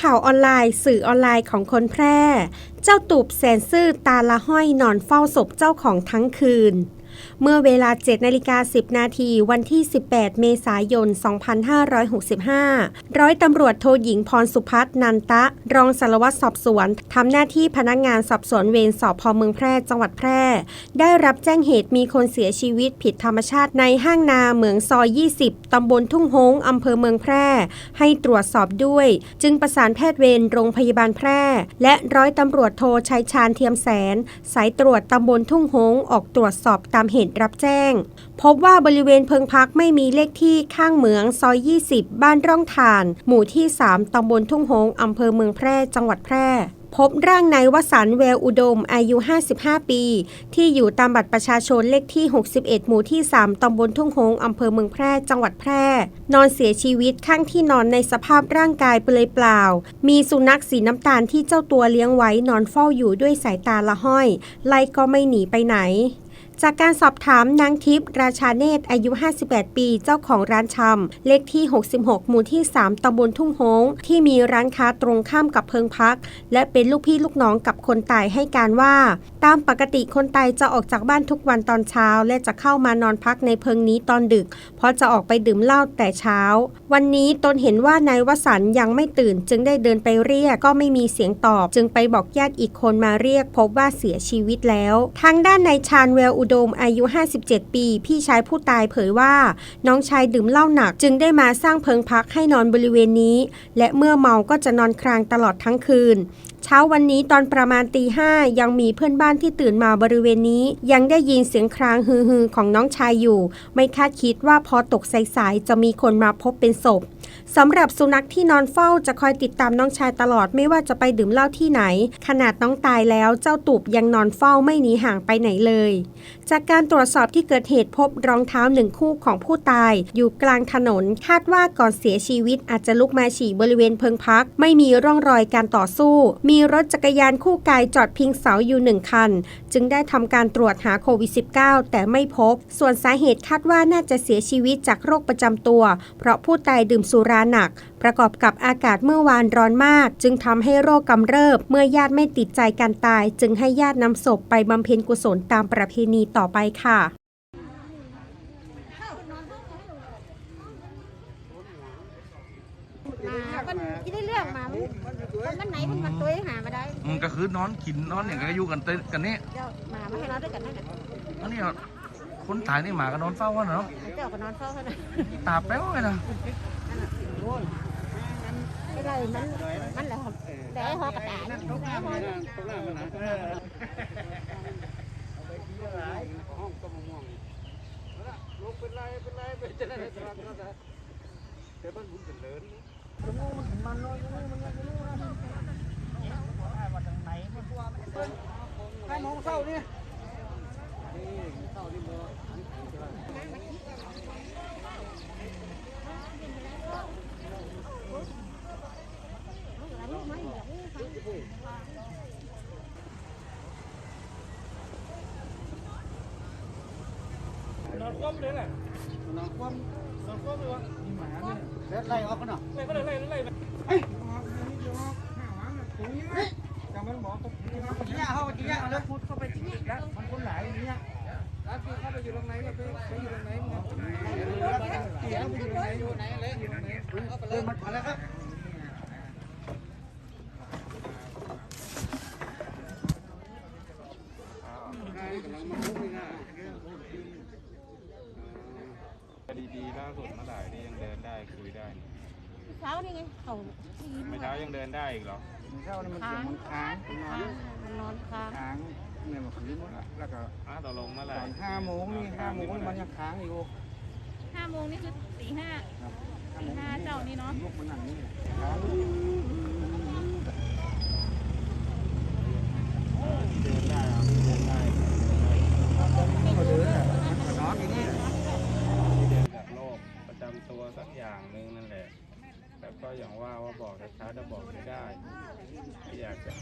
ข่าวออนไลน์ สื่อออนไลน์ของคนแพร่ เจ้าตูบแสนซื่อตาละห้อยนอนเฝ้าศพเจ้าของทั้งคืน เมื่อเวลา 7 นาฬิกา 10 นาทีวันที่ 18 เมษายน 2565 ร้อยตำรวจโทหญิงพรสุพัฒน์นันตะ รองสารวัตรสอบสวนทำหน้าที่พนักงานสอบสวนเวรสอบพอเมืองแพร่จังหวัดแพร่ ได้รับแจ้งเหตุมีคนเสียชีวิตผิดธรรมชาติในห้างนาเหมืองซอย 20 ตำบลทุ่งโฮงอำเภอเมืองแพร่ ให้ตรวจสอบด้วย จึงประสานแพทย์เวรโรงพยาบาลแพร่ และร้อยตำรวจโทชัยชาญเทียมแสน สายตรวจตำบลทุ่งโฮงออกตรวจสอบตามเหตุรับแจ้ง พบว่าบริเวณเพิงพักไม่มีเลขที่ข้างเหมืองซอย 20 บ้านร่องถ่าน หมู่ที่ 3 ตำบลทุ่งโฮงอำเภอเมืองแพร่ จังหวัดแพร่ พบร่างนายวสันต์แววอุดม อายุ 55 ปี ที่อยู่ตามบัตรประชาชนเลขที่ 61 หมู่ที่ 3 ตำบลทุ่งโฮงอำเภอเมืองแพร่ จังหวัดแพร่ นอนเสียชีวิตข้างที่นอนในสภาพร่างกายเปลือยเปล่า มีสุนัขสีน้ำตาลที่เจ้าตัวเลี้ยงไว้นอนเฝ้าอยู่ด้วยสายตาละห้อย ไล่ก็ไม่หนีไปไหน จากการสอบถามนางทิพย์ราชาเนตรอายุ 58 ปี เจ้าของร้านชำเลขที่ 66 หมู่ที่ 3 ตำบลทุ่งโฮงที่มีร้านค้าตรงข้ามกับเพิงพัก และเป็นลูกพี่ลูกน้องกับคนตายให้การว่า ตามปกติคนตายจะออกจากบ้านทุกวันตอนเช้า และจะเข้ามานอนพักในเพิงนี้ตอนดึก เพราะจะออกไปดื่มเหล้าแต่เช้า วันนี้ตนเห็นว่านายวสันต์ยังไม่ตื่น จึงได้เดินไปเรียกก็ไม่มีเสียงตอบ จึงไปบอกญาติอีกคนมาเรียก พบว่าเสียชีวิตแล้ว ทางด้านนายชาญแววอุดมอายุ 57 ปี พี่ชายผู้ตายเผยว่า น้องชายดื่มเหล้าหนักจึงได้มาสร้างเพิงพักให้นอนบริเวณนี้ และเมื่อเมาก็จะนอนครางตลอดทั้งคืนเช้าวันนี้ตอนประมาณตีห้ายังมีเพื่อนบ้านที่ตื่นมาบริเวณนี้ ยังได้ยินเสียงครางฮือๆของน้องชายอยู่ ไม่คาดคิดว่าพอตกสายๆจะมีคนมาพบเป็นศพสำหรับสุนัขที่นอนเฝ้าจะคอยติดตามน้องชายตลอดไม่ว่าจะไปดื่มเหล้าที่ไหน ขนาดน้องตายแล้วเจ้าตูบยังนอนเฝ้าไม่หนีห่างไปไหนเลย จากการตรวจสอบที่เกิดเหตุพบรองเท้าหนึ่งคู่ของผู้ตาย อยู่กลางถนนคาดว่าก่อนเสียชีวิตอาจจะลุกมาฉี่บริเวณเพิงพัก ไม่มีร่องรอยการต่อสู้มีรถจักรยานคู่กายจอดพิงเสาอยู่หนึ่งคัน จึงได้ทำการตรวจหาโควิด -19 แต่ไม่พบ ส่วนสาเหตุคาดว่าน่าจะเสียชีวิตจากโรคประจำตัว เพราะผู้ตายดื่มสุราหนัก ประกอบกับอากาศเมื่อวานร้อนมาก จึงทำให้โรคกำเริบ เมื่อญาติไม่ติดใจการตาย จึงให้ญาตินำศพไปบำเพ็ญกุศลตามประเพณีต่อไปค่ะ มามันที่ได้เรื่องมามันคนมันไหนมันมาตัวหา มาได้อืมก็คือนอนกินนอนอย่างก็อยู่กันเต้นกันนี่เจ้ามาไม่ให้นอนด้วยกันนั่นแหละอันนี้คนตายนี่หมาก็นอนเฝ้ากันเนาะเจ้าก็นอนเฝ้าเท่านั้นตาแป๊วเลยนะไม่ได้มันมันแหละครับแต่ไอ้หอกระต่ายนะแต่ไอ้หอนอนคว่ำเลยแหละนอนคว่ำนอนคว่ำเลยวะมีหมาเนี่ยแล้วไล่ออกกันเนาะไล่ก็เลยไล่ไล่ไปเฮ้ยจำเป็นหมอตกที่เขาจี้เขาจี้แล้วพุทเข้าไปจี้แล้วมันคนหลาย อย่างเงี้ยแล้วคือเข้าไปอยู่ตรงไหนก็ไปไปอยู่ตรงไหนมึงเสียไปอยู่ตรงไหนอยู่ไหนเลยอยู่ตรงไหนเข้าไปเลยมันอะไรครับกำลังมาพู ดง่ายดีๆล่าสุดเมื่อไหร่นี่ยังเดินได้คุยได้นี่เช้านี่ไงเขาที่ไม่เช้ายังเดินได้อีกเหรอมันเข้านี่มันเสียงมันค้างมันนอนมันนอนค้างค้างเนี่ยมันฟื้นหมดละแล้วก็อ้าวตกลงเมื่อไหตร่อนห้าโมงนี่ห้าโมงมันยังค้างอยู่ห้าโมงนี่คือตีห้าครับตีห้าเจ้านี่เนาะลูกมันนั่งนี่ค้าง เดินได้ครับเดินได้ ก็เดินอะมันนอนอย่างนี้ ที่เดินจากโรคประจำตัวสักอย่างหนึ่งนั่นแหละ แต่ ก็อย่างว่าว่าบอกได้ช้าจะบอกไม่ได้ที่อยากจะ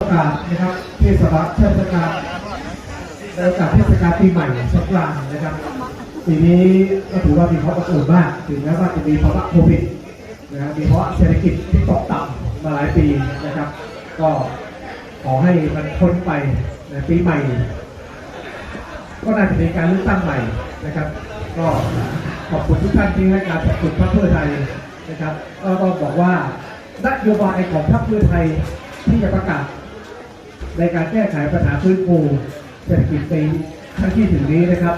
โอกาสนะครับเทศบาลเทศกาลโอกาสเทศกาลปีใหม่สงกรานต์นะครับปีนี้ก็ถือว่ามีความอบอุ่นมากถึงแม้ว่าจะมีภาวะโควิดนะครับมีภาวะเศรษฐกิจที่ตกต่ำมาหลายปีนะครับ ก็ขอให้มันพ้นไปในปีใหม่ ก็น่าจะมีการเลือกตั้งใหม่นะครับ ก็ขอบคุณทุกท่านที่ให้การสนับสนุนพรรคเพื่อไทยนะครับก็ต้องบอกว่านโยบายของพรรคเพื่อไทยที่จะประกาศ ในการแก้ไขปัญหาฟื้นฟูเศรษฐกิจในครั้งที่ถึงนี้นะครับ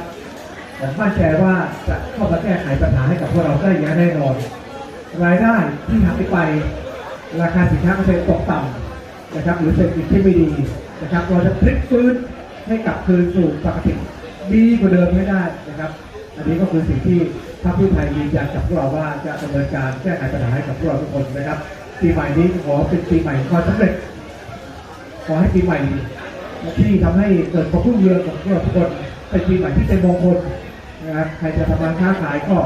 ผมมั่นใจว่าจะเข้ามาแก้ไขปัญหาให้กับพวกเราได้อย่างแน่นอน รายได้ที่หายไป ราคาสินค้าเกษตรตกต่ำนะครับ หรือเศรษฐกิจที่ไม่ดีนะครับเราจะพลิกฟื้นให้กลับคืนสู่ปกติดีกว่าเดิมให้ได้นะครับ อันนี้ก็คือสิ่งที่พรรคเพื่อไทยยืนยันกับพวกเราว่าจะดำเนินการแก้ไขปัญหาให้กับพวกเราทุกคนนะครับปีใหม่นี้ขอเป็นปีใหม่ความสำเร็จ ขอให้ปีใหม่ ที่ทำให้เกิดความรุ่งเรืองของพวกเราทุกคนเป็นปีใหม่ที่เป็นมงคลนะครับใครจะทำงานค้าขายก็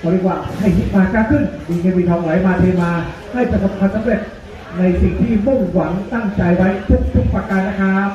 ขอเรียกว่าให้ฮิตมาก้าขึ้นมีเงินมีทองไหลมาเทมาให้ประสบความสำเร็จในสิ่งที่มุ่งหวังตั้งใจไว้ทุกๆประการนะครับ